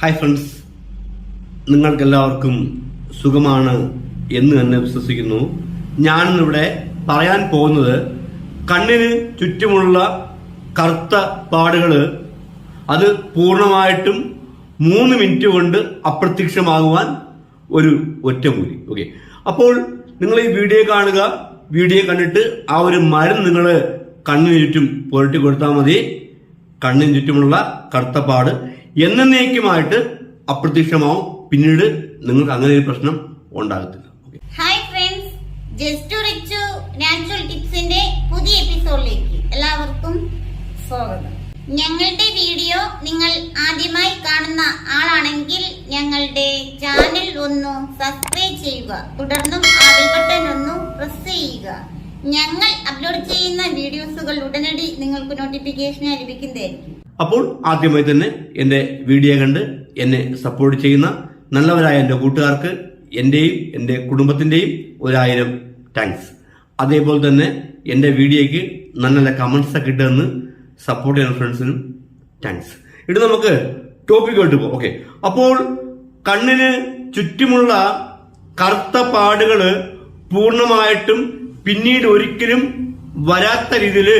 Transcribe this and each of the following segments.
Hi friends നിങ്ങൾക്കെല്ലാവർക്കും സുഖമാണ് എന്ന് തന്നെ വിശ്വസിക്കുന്നു. ഞാനിന്നിവിടെ പറയാൻ പോകുന്നത് കണ്ണിന് ചുറ്റുമുള്ള കറുത്ത പാടുകൾ അത് പൂർണമായിട്ടും മൂന്ന് മിനിറ്റ് കൊണ്ട് അപ്രത്യക്ഷമാകുവാൻ ഒരു ഒറ്റമൂലി. ഓക്കെ അപ്പോൾ നിങ്ങൾ ഈ വീഡിയോ കാണുക വീഡിയോ കണ്ടിട്ട് ആ ഒരു മരം നിങ്ങൾ കണ്ണിന് ചുറ്റും പുരട്ടി കൊടുത്താൽ മതി. കണ്ണിന് ചുറ്റുമുള്ള കറുത്തപ്പാട് എന്നേക്കുമായിട്ട് അപ്രത്യക്ഷമാവും. പിന്നീട് നിങ്ങൾക്ക് അങ്ങനെ ഒരു പ്രശ്നം ഉണ്ടാകത്തില്ല. Hi friends just Richu natural ടിപ്സിന്റെ പുതിയ എപ്പിസോഡിലേക്ക് എല്ലാവർക്കും സ്വാഗതം. ഞങ്ങളുടെ വീഡിയോ നിങ്ങൾ ആദ്യമായി കാണുന്ന ആളാണെങ്കിൽ ഞങ്ങളുടെ ചാനൽ ഒന്ന് സബ്സ്ക്രൈബ് ചെയ്യുക. തുടർന്നും ആ ബട്ടൺ ഒന്ന് പ്രസ് ചെയ്യുക. ഞങ്ങൾ അപ്ലോഡ് ചെയ്യുന്ന വീഡിയോസുകൾ ഉടനടി നിങ്ങൾക്ക് നോട്ടിഫിക്കേഷനായി ലഭിക്കുന്നതായിരിക്കും. അപ്പോൾ ആദ്യമായി തന്നെ എന്റെ വീഡിയോ കണ്ട് എന്നെ സപ്പോർട്ട് ചെയ്യുന്ന നല്ലവരായ എന്റെ കൂട്ടുകാർക്ക് എന്റെയും എന്റെ കുടുംബത്തിന്റെയും ഒരായിരം താങ്ക്സ് അതേപോലെ തന്നെ എന്റെ വീഡിയോയ്ക്ക് നല്ല നല്ല കമൻസ് ഒക്കെ ഇട്ടെന്ന് സപ്പോർട്ട് ചെയ്യുന്ന ഫ്രണ്ട്സിനും താങ്ക്സ് ഇത് നമുക്ക് ടോപ്പിക്കോട്ട് പോകും. ഓക്കെ അപ്പോൾ കണ്ണിന് ചുറ്റുമുള്ള കറുത്ത പാടുകൾ പൂർണമായിട്ടും പിന്നീട് ഒരിക്കലും വരാത്ത രീതിയിൽ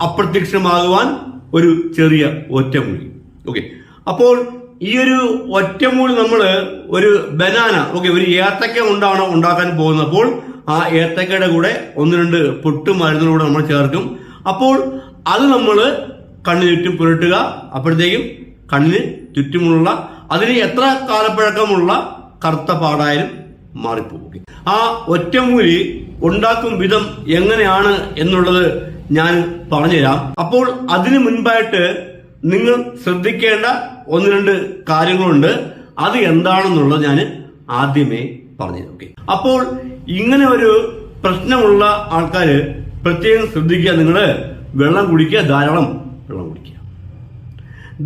അപ്രത്യക്ഷമാകുവാൻ ഒരു ചെറിയ ഒറ്റമൂലി. ഓക്കെ അപ്പോൾ ഈ ഒരു ഒറ്റമൂലി നമ്മൾ ഒരു ബനാന ഓക്കെ ഒരു ഏത്തക്ക ഉണ്ടാണോ ഉണ്ടാക്കാൻ പോകുന്നപ്പോൾ ആ ഏത്തക്കയുടെ കൂടെ ഒന്ന് രണ്ട് പൊട്ടും മരുന്നിലൂടെ നമ്മൾ ചേർക്കും. അപ്പോൾ അത് നമ്മൾ കണ്ണിന് ചുറ്റും പുരട്ടുക. അപ്പോഴത്തേക്കും കണ്ണിന് ചുറ്റുമുള്ള അതിന് എത്ര കാലപ്പഴക്കമുള്ള കറുത്ത പാടായാലും മാറിപ്പോകും. ആ ഒറ്റമൂലി ഉണ്ടാക്കും വിധം എങ്ങനെയാണ് എന്നുള്ളത് ഞാൻ പറഞ്ഞുതരാം. അപ്പോൾ അതിനു മുൻപായിട്ട് നിങ്ങൾ ശ്രദ്ധിക്കേണ്ട ഒന്ന് രണ്ട് കാര്യങ്ങളുണ്ട്. അത് എന്താണെന്നുള്ളത് ഞാൻ ആദ്യമേ പറഞ്ഞു ഓക്കെ അപ്പോൾ ഇങ്ങനെ ഒരു പ്രശ്നമുള്ള ആൾക്കാർ പ്രത്യേകം ശ്രദ്ധിക്കുക. നിങ്ങൾ വെള്ളം കുടിക്കുക ധാരാളം വെള്ളം കുടിക്കുക.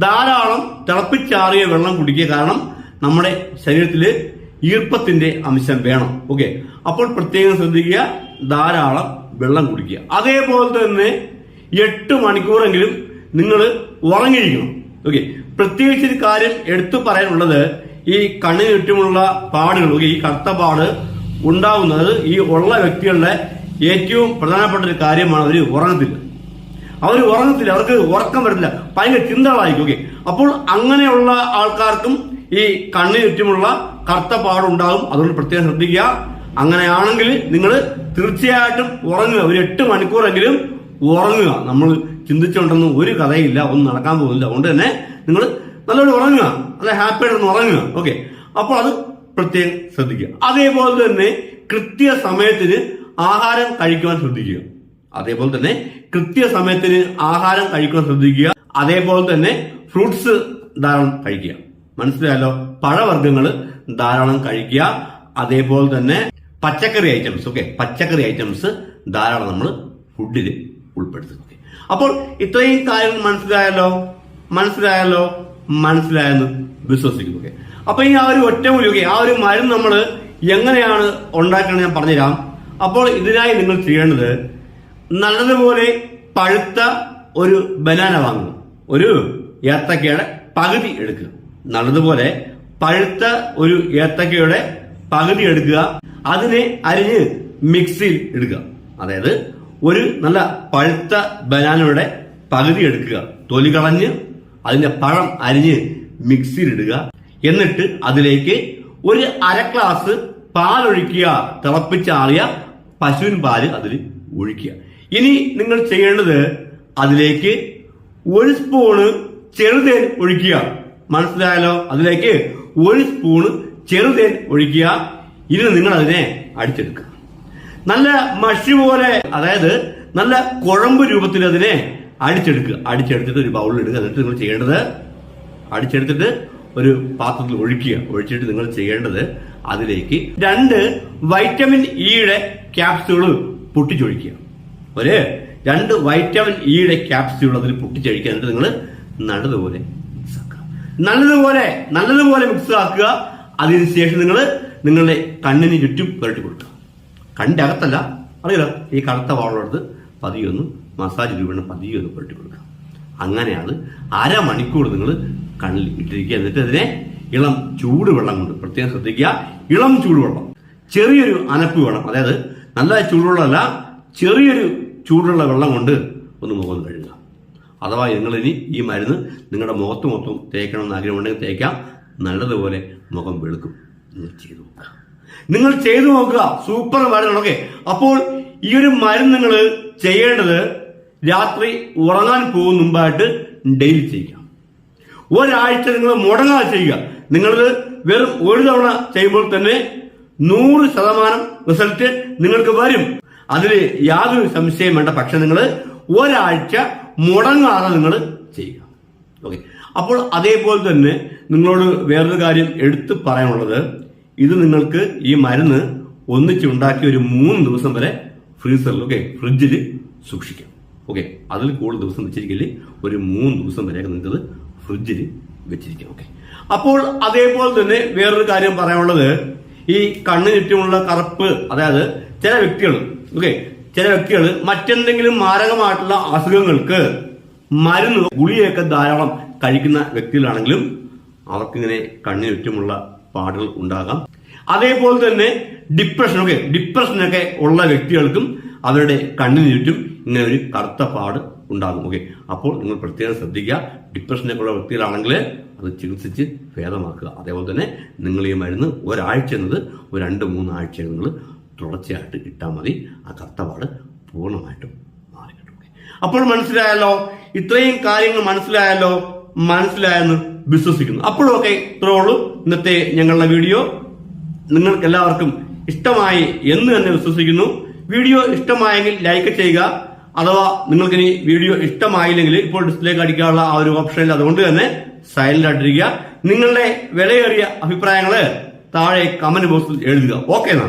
ധാരാളം തിളപ്പിച്ചാറിയ വെള്ളം കുടിക്കുക കാരണം നമ്മുടെ ശരീരത്തിൽ ഈർപ്പത്തിന്റെ അംശം വേണം. ഓക്കെ അപ്പോൾ പ്രത്യേകം ശ്രദ്ധിക്കുക. ധാരാളം വെള്ളം കുടിക്കുക. അതേപോലെ തന്നെ എട്ട് മണിക്കൂറെങ്കിലും നിങ്ങൾ ഉറങ്ങിയിരിക്കണം. ഓക്കെ പ്രത്യേകിച്ച് ഒരു കാര്യം എടുത്തു പറയാനുള്ളത് ഈ കണ്ണിന് ചുറ്റുമുള്ള പാടുകൾ ഓക്കെ ഈ കറുത്ത പാട് ഉണ്ടാവുന്നത് ഈ ഉള്ള വ്യക്തികളുടെ ഏറ്റവും പ്രധാനപ്പെട്ട ഒരു കാര്യമാണ് അവർ ഉറങ്ങത്തില്ല. അവർ ഉറങ്ങത്തില്ല. അവർക്ക് ഉറക്കം വരില്ല ഭയങ്കര ചിന്തകളായിരിക്കും ഓക്കെ അപ്പോൾ അങ്ങനെയുള്ള ആൾക്കാർക്കും ഈ കണ്ണിന് ചുറ്റുമുള്ള കറുത്ത പാടുണ്ടാകും. അതുകൊണ്ട് പ്രത്യേകം ശ്രദ്ധിക്കുക. അങ്ങനെയാണെങ്കിൽ നിങ്ങൾ തീർച്ചയായിട്ടും ഉറങ്ങുക. ഒരു എട്ട് മണിക്കൂറെങ്കിലും ഉറങ്ങുക. നമ്മൾ ചിന്തിച്ചുകൊണ്ടൊന്നും ഒരു കഥയില്ല ഒന്നും നടക്കാൻ പോകുന്നില്ല. അതുകൊണ്ട് തന്നെ നിങ്ങൾ നല്ലോണം ഉറങ്ങുക. നല്ല ഹാപ്പി ആയിട്ട് ഉറങ്ങുക. ഓക്കെ അപ്പോൾ അത് പ്രത്യേകം ശ്രദ്ധിക്കുക. അതേപോലെ തന്നെ കൃത്യ സമയത്തിന് ആഹാരം കഴിക്കുവാൻ ശ്രദ്ധിക്കുക. അതേപോലെ തന്നെ കൃത്യ സമയത്തിന് ആഹാരം കഴിക്കുവാൻ ശ്രദ്ധിക്കുക. അതേപോലെ തന്നെ ഫ്രൂട്ട്സ് ധാരാളം കഴിക്കുക. മനസ്സിലായല്ലോ? പഴവർഗങ്ങൾ ധാരാളം കഴിക്കുക. അതേപോലെ തന്നെ പച്ചക്കറി ഐറ്റംസ് ഓക്കെ പച്ചക്കറി ഐറ്റംസ് ധാരാളം നമ്മൾ ഫുഡിൽ ഉൾപ്പെടുത്തും ഓക്കെ അപ്പോൾ ഇത്രയും കാര്യങ്ങൾ മനസ്സിലായല്ലോ? മനസ്സിലായല്ലോ? മനസ്സിലായെന്ന് വിശ്വസിക്കുന്നു ഓക്കെ അപ്പൊ ഈ ആ ഒരു ഒറ്റമൂലി ഓക്കെ ആ ഒരു മരുന്ന് നമ്മൾ എങ്ങനെയാണ് ഉണ്ടാക്കണം ഞാൻ പറഞ്ഞുതരാം. അപ്പോൾ ഇതിനായി നിങ്ങൾ ചെയ്യേണ്ടത് നല്ലതുപോലെ പഴുത്ത ഒരു ബനാന വാങ്ങുക. ഒരു ഏത്തക്കയുടെ പകുതി എടുക്കുക. നല്ലതുപോലെ പഴുത്ത ഒരു ഏത്തക്കയുടെ പകുതി എടുക്കുക. അതിനെ അരിഞ്ഞ് മിക്സിയിൽ ഇടുക. അതായത് ഒരു നല്ല പഴുത്ത ബനാനയുടെ പകുതി എടുക്കുക. തൊലി കളഞ്ഞ് അതിന്റെ പഴം അരിഞ്ഞ് മിക്സിയിൽ ഇടുക. എന്നിട്ട് അതിലേക്ക് ഒരു അര ഗ്ലാസ് പാലൊഴിക്കുക. തിളപ്പിച്ചാറിയ പശുവിൻ പാൽ അതിൽ ഒഴിക്കുക. ഇനി നിങ്ങൾ ചെയ്യേണ്ടത് അതിലേക്ക് ഒരു സ്പൂണ് ചെറുതേൻ ഒഴിക്കുക. മനസ്സിലായാലോ അതിലേക്ക് ഒരു സ്പൂണ് ചെറുതേൻ ഒഴിക്കുക. ഇനി നിങ്ങൾ അതിനെ അടിച്ചെടുക്കുക. നല്ല മഷി പോലെ അതായത് നല്ല കുഴമ്പ് രൂപത്തിൽ അതിനെ അടിച്ചെടുക്കുക. അടിച്ചെടുത്തിട്ട് ഒരു ബൗളിൽ എടുക്കുക എന്നിട്ട് നിങ്ങൾ ചെയ്യേണ്ടത് അടിച്ചെടുത്തിട്ട് ഒരു പാത്രത്തിൽ ഒഴിക്കുക. ഒഴിച്ചിട്ട് നിങ്ങൾ ചെയ്യേണ്ടത് അതിലേക്ക് രണ്ട് വൈറ്റമിൻ ഇയുടെ ക്യാപ്സ്യൂൾ പൊട്ടിച്ചൊഴിക്കുക. ഒരു രണ്ട് വൈറ്റമിൻ ഇയുടെ ക്യാപ്സ്യൂൾ അതിൽ പൊട്ടിച്ചൊഴിക്കുക. എന്നിട്ട് നിങ്ങൾ ആക്കുക നല്ലതുപോലെ നല്ലതുപോലെ മിക്സ് ആക്കുക അതിനുശേഷം നിങ്ങൾ നിങ്ങളുടെ കണ്ണിന് ചുറ്റും പുരട്ടി കൊടുക്കുക. കണ്ണിന്റെ അകത്തല്ല അറിയില്ല. ഈ കറുത്ത വാളെടുത്ത് പതിയൊന്ന് മസാജ് രൂപേണ പതിയൊന്ന് പുരട്ടി കൊടുക്കുക. അങ്ങനെ അത് അരമണിക്കൂർ നിങ്ങൾ കണ്ണിൽ ഇട്ടിരിക്കുക. എന്നിട്ട് അതിനെ ഇളം ചൂടുവെള്ളം കൊണ്ട് പ്രത്യേകം ശ്രദ്ധിക്കുക. ഇളം ചൂടുവെള്ളം. ചെറിയൊരു അനപ്പ് വേണം. അതായത് നല്ല ചൂടുവെള്ളമല്ല ചെറിയൊരു ചൂടുള്ള വെള്ളം കൊണ്ട് ഒന്ന് മുഖം കഴുകുക. അഥവാ നിങ്ങൾ ഇനി ഈ മരുന്ന് നിങ്ങളുടെ മുഖത്ത് മൊത്തം തേക്കണമെന്ന് ആഗ്രഹമുണ്ടെങ്കിൽ തേക്കാം. നല്ലതുപോലെ മുഖം വെളുക്കും. നിങ്ങൾ ചെയ്തു നോക്കുക. നിങ്ങൾ ചെയ്തു നോക്കുക. സൂപ്പർ മരുന്നാണ് ഓക്കെ അപ്പോൾ ഈ ഒരു മരുന്ന് നിങ്ങൾ ചെയ്യേണ്ടത് രാത്രി ഉറങ്ങാൻ പോകുന്ന മുമ്പായിട്ട് ഡെയിലി ചെയ്യുക ഒരാഴ്ച നിങ്ങൾ മുടങ്ങാതെ ചെയ്യുക. നിങ്ങൾ വെറും ഒരു തവണ ചെയ്യുമ്പോൾ തന്നെ നൂറ് ശതമാനം റിസൾട്ട് നിങ്ങൾക്ക് വരും. അതിൽ യാതൊരു സംശയം വേണ്ട. പക്ഷെ നിങ്ങൾ ഒരാഴ്ച മുടങ്ങാതെ നിങ്ങൾ ചെയ്യുക. ഓക്കെ അപ്പോൾ അതേപോലെ തന്നെ നിങ്ങളോട് വേറൊരു കാര്യം എടുത്തു പറയാനുള്ളത്. ഇത് നിങ്ങൾക്ക് ഈ മരുന്ന് ഒന്നിച്ചുണ്ടാക്കി ഒരു മൂന്ന് ദിവസം വരെ ഫ്രീസറിൽ ഓക്കെ ഫ്രിഡ്ജിൽ സൂക്ഷിക്കാം. ഓക്കെ അതിൽ കൂടുതൽ ദിവസം വെച്ചിരിക്കില്ലേ ഒരു മൂന്ന് ദിവസം വരെയൊക്കെ നിങ്ങൾക്കത് ഫ്രിഡ്ജിൽ വെച്ചിരിക്കാം. ഓക്കെ അപ്പോൾ അതേപോലെ തന്നെ വേറൊരു കാര്യം പറയാനുള്ളത്. ഈ കണ്ണിന് ചുറ്റുമുള്ള കറുപ്പ് അതായത് ചില വ്യക്തികൾ ഓക്കെ ചില വ്യക്തികൾ മറ്റെന്തെങ്കിലും മാരകമായിട്ടുള്ള അസുഖങ്ങൾക്ക് മരുന്ന് ഗുളിയൊക്കെ ധാരാളം കഴിക്കുന്ന വ്യക്തികളാണെങ്കിലും അവർക്കിങ്ങനെ കണ്ണിന് ചുറ്റുമുള്ള പാടുകൾ ഉണ്ടാകാം. അതേപോലെ തന്നെ ഡിപ്രഷൻ ഒക്കെ ഡിപ്രഷനൊക്കെ ഉള്ള വ്യക്തികൾക്കും അവരുടെ കണ്ണിന് ചുറ്റും ഇങ്ങനെ ഒരു കറുത്ത പാട് ഉണ്ടാകും. ഓക്കെ അപ്പോൾ നിങ്ങൾ പ്രത്യേകം ശ്രദ്ധിക്കുക. ഡിപ്രഷനൊക്കെ ഉള്ള വ്യക്തികളാണെങ്കിൽ അത് ചികിത്സിച്ച് ഭേദമാക്കുക. അതേപോലെ തന്നെ നിങ്ങൾ ഈ മരുന്ന് ഒരാഴ്ച എന്നത് ഒരു രണ്ട് മൂന്നാഴ്ച നിങ്ങൾ തുടർച്ചയായിട്ട് ഇട്ടാൽ മതി. ആ കറുത്ത പാട് പൂർണമായിട്ടും മാറി കിട്ടും അപ്പോൾ മനസ്സിലായല്ലോ? ഇത്രയും കാര്യങ്ങൾ മനസ്സിലായല്ലോ? മനസ്സിലായെന്ന് വിശ്വസിക്കുന്നു. അപ്പോഴൊക്കെ ഇത്രേ ഉള്ളൂ. ഇന്നത്തെ ഞങ്ങളുടെ വീഡിയോ. നിങ്ങൾക്ക് എല്ലാവർക്കും ഇഷ്ടമായി എന്ന് തന്നെ വിശ്വസിക്കുന്നു. വീഡിയോ ഇഷ്ടമായെങ്കിൽ ലൈക്ക് ചെയ്യുക. അഥവാ നിങ്ങൾക്കിനി വീഡിയോ ഇഷ്ടമായില്ലെങ്കിൽ ഇപ്പോൾ ഡിസ്പ്ലേക്ക് അടിക്കാനുള്ള ആ ഒരു ഓപ്ഷനിൽ അതുകൊണ്ട് തന്നെ സൈലന്റ് ആയിട്ടിരിക്കുക. നിങ്ങളുടെ വിലയേറിയ അഭിപ്രായങ്ങൾ താഴെ കമന്റ് ബോക്സിൽ എഴുതുക. ഓക്കെ എന്നാ?